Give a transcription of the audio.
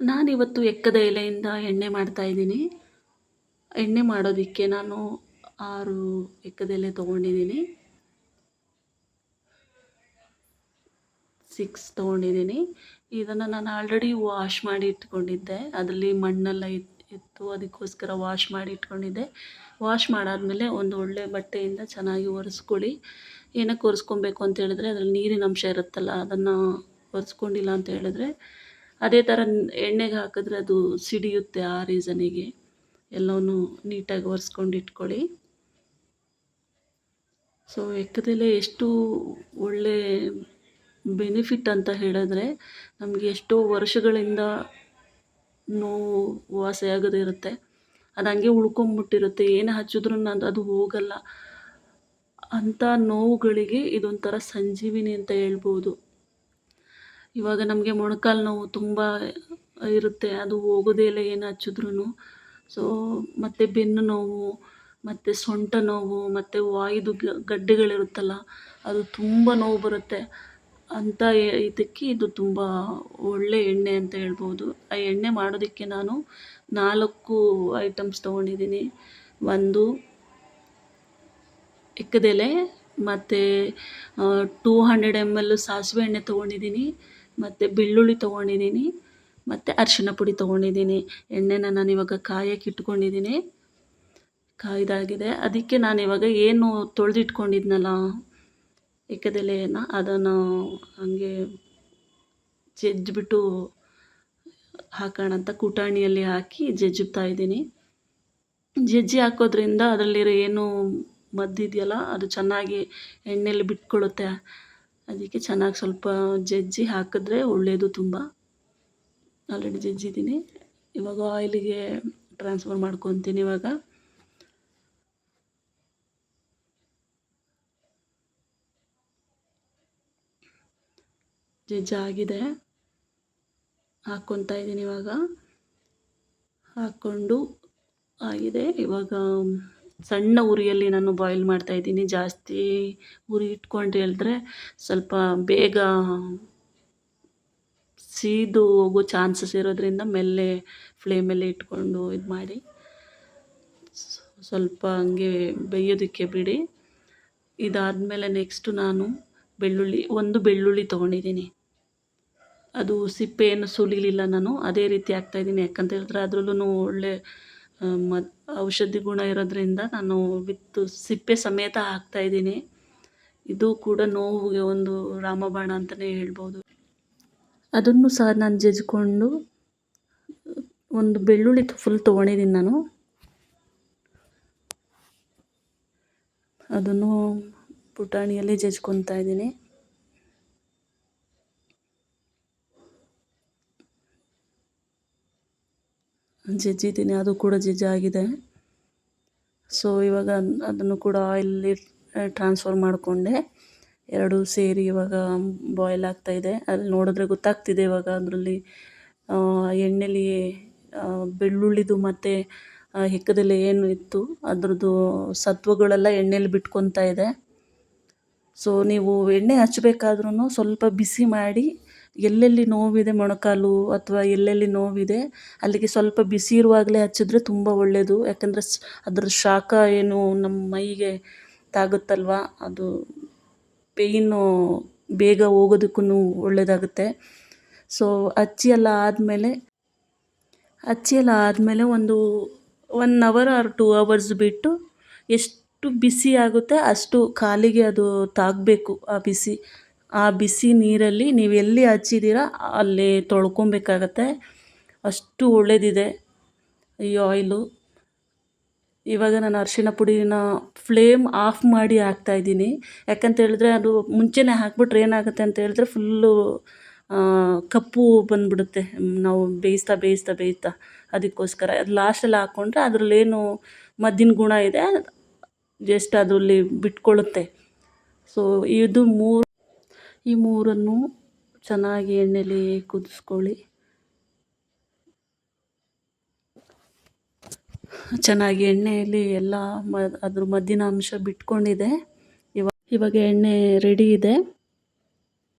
ನಾನಿವತ್ತು ಎಕ್ಕದ ಎಲೆಯಿಂದ ಎಣ್ಣೆ ಮಾಡ್ತಾಯಿದ್ದೀನಿ ಎಣ್ಣೆ ಮಾಡೋದಕ್ಕೆ ನಾನು ಆರು ಎಕ್ಕದ ಎಲೆ ತೊಗೊಂಡಿದ್ದೀನಿ. ಸಿಕ್ಸ್ ತೊಗೊಂಡಿದ್ದೀನಿ. ಇದನ್ನು ನಾನು ಆಲ್ರೆಡಿ ವಾಶ್ ಮಾಡಿ ಇಟ್ಕೊಂಡಿದ್ದೆ. ಅದರಲ್ಲಿ ಮಣ್ಣೆಲ್ಲ ಇತ್ತು ಇತ್ತು. ಅದಕ್ಕೋಸ್ಕರ ವಾಶ್ ಮಾಡಿ ಇಟ್ಕೊಂಡಿದ್ದೆ. ವಾಶ್ ಮಾಡಾದಮೇಲೆ ಒಂದು ಒಳ್ಳೆ ಬಟ್ಟೆಯಿಂದ ಚೆನ್ನಾಗಿ ಒರೆಸ್ಕೊಳ್ಳಿ. ಏನಕ್ಕೆ ಒರೆಸ್ಕೊಬೇಕು ಅಂತ ಹೇಳಿದ್ರೆ ಅದರಲ್ಲಿ ನೀರಿನ ಅಂಶ ಇರುತ್ತಲ್ಲ, ಅದನ್ನು ಒರೆಸ್ಕೊಂಡಿಲ್ಲ ಅಂತ ಹೇಳಿದ್ರೆ ಅದೇ ಥರ ಎಣ್ಣೆಗೆ ಹಾಕಿದ್ರೆ ಅದು ಸಿಡಿಯುತ್ತೆ ಆ ರೀಸನಿಗೆ ಎಲ್ಲವೂ ನೀಟಾಗಿ ಒರೆಸ್ಕೊಂಡು ಇಟ್ಕೊಳ್ಳಿ. ಸೊ ಎಕ್ಕದೆಲೆ ಎಷ್ಟು ಒಳ್ಳೆ ಬೆನಿಫಿಟ್ ಅಂತ ಹೇಳಿದ್ರೆ ನಮಗೆ ಎಷ್ಟೋ ವರ್ಷಗಳಿಂದ ನೋವು ವಾಸಿಯಾಗದೇ ಇರುತ್ತೆ. ಅದು ಹಂಗೆ ಉಳ್ಕೊಂಬಿಟ್ಟಿರುತ್ತೆ. ಏನು ಹಚ್ಚಿದ್ರು ಅದು ಅದು ಹೋಗಲ್ಲ. ಅಂಥ ನೋವುಗಳಿಗೆ ಇದೊಂಥರ ಸಂಜೀವಿನಿ ಅಂತ ಹೇಳ್ಬೋದು. ಇವಾಗ ನಮಗೆ ಮೊಣಕಾಲು ನೋವು ತುಂಬ ಇರುತ್ತೆ, ಅದು ಹೋಗೋದೇ ಇಲ್ಲ ಏನು ಹಚ್ಚಿದ್ರೂ ಸೊ ಮತ್ತು ಬೆನ್ನು ನೋವು, ಮತ್ತು ಸೊಂಟ ನೋವು, ಮತ್ತು ವಾಯುದು ಗಡ್ಡೆಗಳಿರುತ್ತಲ್ಲ, ಅದು ತುಂಬ ನೋವು ಬರುತ್ತೆ. ಅಂತ ಇದಕ್ಕೆ ಇದು ತುಂಬ ಒಳ್ಳೆ ಎಣ್ಣೆ ಅಂತ ಹೇಳ್ಬೋದು. ಆ ಎಣ್ಣೆ ಮಾಡೋದಕ್ಕೆ ನಾನು ನಾಲ್ಕು ಐಟಮ್ಸ್ ತೊಗೊಂಡಿದ್ದೀನಿ. ಒಂದು ಎಕ್ಕದೆಲೆ, ಮತ್ತು ಟೂ ಹಂಡ್ರೆಡ್ ಎಂ ಎಲ್ ಸಾಸಿವೆ ಎಣ್ಣೆ ತೊಗೊಂಡಿದ್ದೀನಿ. ಮತ್ತು ಬೆಳ್ಳುಳ್ಳಿ ತೊಗೊಂಡಿದ್ದೀನಿ, ಮತ್ತು ಅರಿಶಿನ ಪುಡಿ ತೊಗೊಂಡಿದ್ದೀನಿ, ಎಣ್ಣೆನ ನಾನು ಇವಾಗ ಕಾಯಕ್ಕೆ ಇಟ್ಕೊಂಡಿದ್ದೀನಿ. ಕಾಯ್ದಾಗಿದೆ. ಅದಕ್ಕೆ ನಾನು ಇವಾಗ ಏನು ತೊಳೆದಿಟ್ಕೊಂಡಿದ್ನಲ್ಲ ಎಕ್ಕದೆಲೆನ ಅದನ್ನು ಹಂಗೆ ಜಜ್ಜಿಬಿಟ್ಟು ಹಾಕೋಣ ಅಂತ ಕುಟಾಣಿಯಲ್ಲಿ ಹಾಕಿ ಜಜ್ಜುತ್ತಾ ಇದ್ದೀನಿ. ಜಜ್ಜಿ ಹಾಕೋದ್ರಿಂದ ಅದರಲ್ಲಿರೋ ಏನು ಮದ್ದಿದೆಯಲ್ಲ, ಅದು ಚೆನ್ನಾಗಿ ಎಣ್ಣೆಲಿ ಬಿಟ್ಕೊಳ್ಳುತ್ತೆ. ಅದಕ್ಕೆ ಚೆನ್ನಾಗಿ ಸ್ವಲ್ಪ ಜಜ್ಜಿ ಹಾಕಿದ್ರೆ ಒಳ್ಳೆಯದು ತುಂಬ. ಆಲ್ರೆಡಿ ಜಜ್ಜಿದ್ದೀನಿ. ಇವಾಗ ಆಯಿಲಿಗೆ ಟ್ರಾನ್ಸ್ಫರ್ ಮಾಡ್ಕೊತೀನಿ ಇವಾಗ. ಜಜ್ಜಿ ಆಗಿದೆ. ಹಾಕ್ಕೊತಾ ಇದ್ದೀನಿ ಇವಾಗ. ಹಾಕ್ಕೊಂಡು ಆಗಿದೆ. ಇವಾಗ ಸಣ್ಣ ಉರಿಯಲ್ಲಿ ನಾನು ಬಾಯ್ಲ್ ಮಾಡ್ತಾ ಇದ್ದೀನಿ. ಜಾಸ್ತಿ ಉರಿ ಇಟ್ಕೊಂಡು ಹೇಳಿದ್ರೆ ಸ್ವಲ್ಪ ಬೇಗ ಸೀದು ಹೋಗೋ ಚಾನ್ಸಸ್ ಇರೋದ್ರಿಂದ ಮೆಲ್ಲೆ ಫ್ಲೇಮಲ್ಲಿ ಇಟ್ಕೊಂಡು ಇದು ಮಾಡಿ. ಸ್ವಲ್ಪ ಹಂಗೆ ಬೇಯೋದಕ್ಕೆ ಬಿಡಿ. ಇದಾದಮೇಲೆ ನೆಕ್ಸ್ಟು ನಾನು ಬೆಳ್ಳುಳ್ಳಿ, ಒಂದು ಬೆಳ್ಳುಳ್ಳಿ ತೊಗೊಂಡಿದ್ದೀನಿ. ಅದು ಸಿಪ್ಪೆ ಏನು ಸುಲಿಲಿಲ್ಲ ನಾನು. ಅದೇ ರೀತಿ ಆಗ್ತಾಯಿದ್ದೀನಿ ಯಾಕಂತ ಹೇಳಿದ್ರೆ ಅದ್ರಲ್ಲೂ ಒಳ್ಳೆ ಮದ್ ಔಷಧಿ ಗುಣ ಇರೋದ್ರಿಂದ ನಾನು ಬಿತ್ತು ಸಿಪ್ಪೆ ಸಮೇತ ಹಾಕ್ತಾ ಇದ್ದೀನಿ. ಇದು ಕೂಡ ನೋವಿಗೆ ಒಂದು ರಾಮಬಾಣ ಅಂತಲೇ ಹೇಳ್ಬೋದು. ಅದನ್ನು ಸಹ ನಾನು ಜಜ್ಜಿಕೊಂಡು ಒಂದು ಬೆಳ್ಳುಳ್ಳಿ ಫುಲ್ ತೊಗೊಂಡಿದ್ದೀನಿ ನಾನು. ಅದನ್ನು ಪುಟಾಣಿಯಲ್ಲಿ ಜಜ್ಕೊತಾ ಇದ್ದೀನಿ. ಜಜ್ಜಿದ್ದೀನಿ ಅದು ಕೂಡ ಜಜ್ಜಾಗಿದೆ. ಸೊ ಇವಾಗ ಅದನ್ನು ಕೂಡ ಆಯಿಲಲ್ಲಿ ಟ್ರಾನ್ಸ್ಫರ್ ಮಾಡಿಕೊಂಡೆ. ಎರಡು ಸೇರಿ ಇವಾಗ ಬಾಯ್ಲ್ ಆಗ್ತಾಯಿದೆ ಅಲ್ಲಿ ನೋಡಿದ್ರೆ ಗೊತ್ತಾಗ್ತಿದೆ ಇವಾಗ ಅದರಲ್ಲಿ ಎಣ್ಣೆಲಿ ಬೆಳ್ಳುಳ್ಳಿದು ಮತ್ತು ಹೆಕ್ಕದಲ್ಲಿ ಏನು ಇತ್ತು, ಅದರದ್ದು ಸತ್ವಗಳೆಲ್ಲ ಎಣ್ಣೆಯಲ್ಲಿ ಬಿಟ್ಕೊತಾ ಇದೆ. ಸೊ ನೀವು ಎಣ್ಣೆ ಹಚ್ಚಬೇಕಾದ್ರೂ ಸ್ವಲ್ಪ ಬಿಸಿ ಮಾಡಿ ಎಲ್ಲೆಲ್ಲಿ ನೋವಿದೆ ಮೊಣಕಾಲು ಅಥವಾ ಎಲ್ಲೆಲ್ಲಿ ನೋವಿದೆ, ಅಲ್ಲಿಗೆ ಸ್ವಲ್ಪ ಬಿಸಿ ಇರುವಾಗಲೇ ಹಚ್ಚಿದ್ರೆ ತುಂಬ ಒಳ್ಳೆಯದು ಯಾಕಂದರೆ ಅದರ ಶಾಖ ಏನು ನಮ್ಮ ಮೈಗೆ ತಾಗುತ್ತಲ್ವ, ಅದು ಪೇಯ್ನು ಬೇಗ ಹೋಗೋದಕ್ಕೂ ಒಳ್ಳೆಯದಾಗುತ್ತೆ ಸೊ ಹಚ್ಚಿ ಎಲ್ಲ ಆದಮೇಲೆ ಹಚ್ಚಿ ಎಲ್ಲ ಆದಮೇಲೆ ಒಂದು one hour or two hours ಬಿಟ್ಟು ಎಷ್ಟು ಬಿಸಿ ಆಗುತ್ತೆ ಅಷ್ಟು ಕಾಲಿಗೆ ಅದು ತಾಗಬೇಕು ಆ ಬಿಸಿ. ಆ ಬಿಸಿ ನೀರಲ್ಲಿ ನೀವು ಎಲ್ಲಿ ಹಚ್ಚಿದ್ದೀರ, ಅಲ್ಲಿ ತೊಳ್ಕೊಬೇಕಾಗತ್ತೆ. ಅಷ್ಟು ಒಳ್ಳೆಯದಿದೆ ಈ ಆಯಿಲು ಇವಾಗ ನಾನು ಅರಿಶಿಣ ಪುಡಿನ ಫ್ಲೇಮ್ ಆಫ್ ಮಾಡಿ ಹಾಕ್ತಾಯಿದ್ದೀನಿ ಯಾಕಂತ ಹೇಳಿದ್ರೆ ಅದು ಮುಂಚೆನೇ ಹಾಕ್ಬಿಟ್ರೆ ಏನಾಗುತ್ತೆ ಅಂತ ಹೇಳಿದ್ರೆ ಫುಲ್ಲು ಕಪ್ಪು ಬಂದುಬಿಡುತ್ತೆ. ನಾವು ಬೇಯಿಸ್ತಾ ಬೇಯಿಸ್ತಾ ಬೇಯಿಸ್ತಾ ಅದಕ್ಕೋಸ್ಕರ. ಅದು ಲಾಸ್ಟಲ್ಲಿ ಹಾಕ್ಕೊಂಡ್ರೆ ಅದರಲ್ಲೇನು ಮದ್ದಿನ ಗುಣ ಇದೆ, ಜಸ್ಟ್ ಅದರಲ್ಲಿ ಬಿಟ್ಕೊಳ್ಳುತ್ತೆ. ಸೊ ಇದು ಮೂರು ಈ ಮೂರನ್ನು ಚೆನ್ನಾಗಿ ಎಣ್ಣೆಲಿ ಕುದಿಸ್ಕೊಳ್ಳಿ. ಚೆನ್ನಾಗಿ ಎಣ್ಣೆಯಲ್ಲಿ ಎಲ್ಲ ಮ, ಅದ್ರ ಮದ್ದಿನ ಅಂಶ ಬಿಟ್ಕೊಂಡಿದೆ. ಇವಾಗ ಇವಾಗ ಎಣ್ಣೆ ರೆಡಿ ಇದೆ.